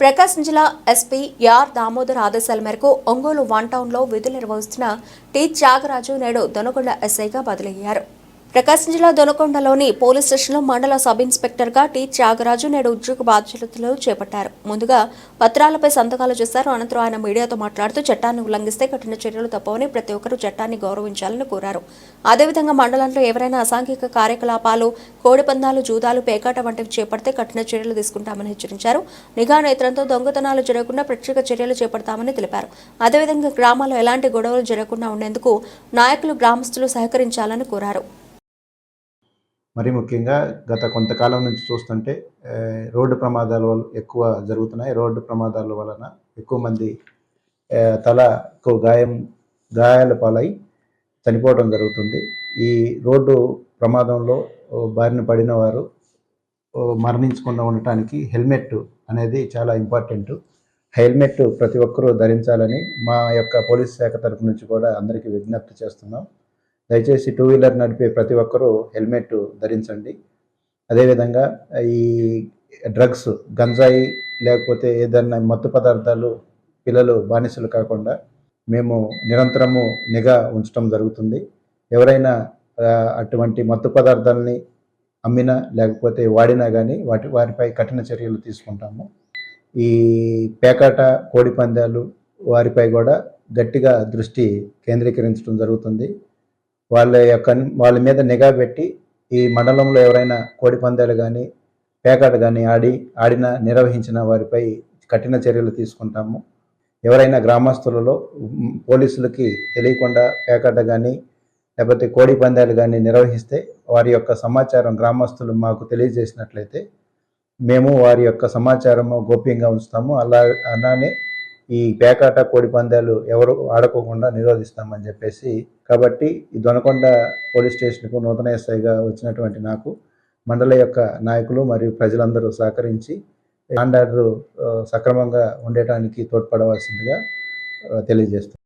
ప్రకాశం జిల్లా ఎస్పీ యార్ దామోదర్ ఆదేశాల మేరకు ఒంగోలు వన్ టౌన్లో విధులు నిర్వహిస్తున్న టి త్యాగరాజు నేడు దొనగొండ ఎస్ఐగా బదిలయ్యారు ప్రకాశం జిల్లా దొనకొండలోని పోలీస్ స్టేషన్లో మండల సబ్ ఇన్స్పెక్టర్గా టి త్యాగరాజు నేడు ఉద్యోగ బాధ్యతలు చేపట్టారు. ముందుగా పత్రాలపై సంతకాలు చేశారు. అనంతరం ఆయన మీడియాతో మాట్లాడుతూ చట్టాన్ని ఉల్లంఘిస్తే కఠిన చర్యలు తప్పవని ప్రతి ఒక్కరూ చట్టాన్ని గౌరవించాలని కోరారు. అదేవిధంగా మండలంలో ఎవరైనా అసాంఘిక కార్యకలాపాలు కోడిపందాలు జూదాలు పేకాట వంటివి చేపడితే కఠిన చర్యలు తీసుకుంటామని హెచ్చరించారు. నిఘా నేత్రంతో దొంగతనాలు జరగకుండా ప్రత్యేక చర్యలు చేపడతామని తెలిపారు. అదేవిధంగా గ్రామాల్లో ఎలాంటి గొడవలు జరగకుండా ఉండేందుకు నాయకులు గ్రామస్తులు సహకరించాలని కోరారు. మరి ముఖ్యంగా గత కొంతకాలం నుంచి చూస్తుంటే రోడ్డు ప్రమాదాల వల్ల ఎక్కువ జరుగుతున్నాయి. రోడ్డు ప్రమాదాల వలన ఎక్కువ మంది తల తలకు గాయం గాయాల పాలై చనిపోవడం జరుగుతుంది. ఈ రోడ్డు ప్రమాదంలో బారిన పడిన వారు మరణించకుండా ఉండటానికి హెల్మెట్ అనేది చాలా ఇంపార్టెంట్. హెల్మెట్ ప్రతి ఒక్కరూ ధరించాలని మా యొక్క పోలీస్ శాఖ తరపు నుంచి కూడా అందరికీ విజ్ఞప్తి చేస్తున్నాం. దయచేసి టూ వీలర్ నడిపే ప్రతి ఒక్కరూ హెల్మెట్ ధరించండి. అదేవిధంగా ఈ డ్రగ్స్ గంజాయి లేకపోతే ఏదన్నా మత్తు పదార్థాలు పిల్లలు బానిసలు కాకుండా మేము నిరంతరము నిఘా ఉంచడం జరుగుతుంది. ఎవరైనా అటువంటి మత్తు పదార్థాలని అమ్మినా లేకపోతే వాడినా కానీ వాటి వారిపై కఠిన చర్యలు తీసుకుంటాము. ఈ పేకాట కోడి పందాలు వారిపై కూడా గట్టిగా దృష్టి కేంద్రీకరించడం జరుగుతుంది. వాళ్ళ యొక్క వాళ్ళ మీద నిఘా పెట్టి ఈ మండలంలో ఎవరైనా కోడి పందాలు కానీ పేకాట కానీ ఆడి ఆడిన నిర్వహించిన వారిపై కఠిన చర్యలు తీసుకుంటాము. ఎవరైనా గ్రామస్తులలో పోలీసులకి తెలియకుండా పేకాట కానీ లేకపోతే కోడి పందాలు కానీ నిర్వహిస్తే వారి యొక్క సమాచారం గ్రామస్తులు మాకు తెలియజేసినట్లయితే మేము వారి యొక్క సమాచారము గోప్యంగా ఉంచుతాము. అలా అలానే ఈ పేకాట కోడి పందాలు ఎవరు ఆడుకోకుండా నిరోధిస్తామని చెప్పేసి కాబట్టి ఈ దొనకొండ పోలీస్ స్టేషన్కు నూతన ఎస్ఐగా వచ్చినటువంటి నాకు మండల యొక్క నాయకులు మరియు ప్రజలందరూ సహకరించి ఆర్డర్ సక్రమంగా ఉండటానికి తోడ్పడవలసిందిగా తెలియజేస్తాను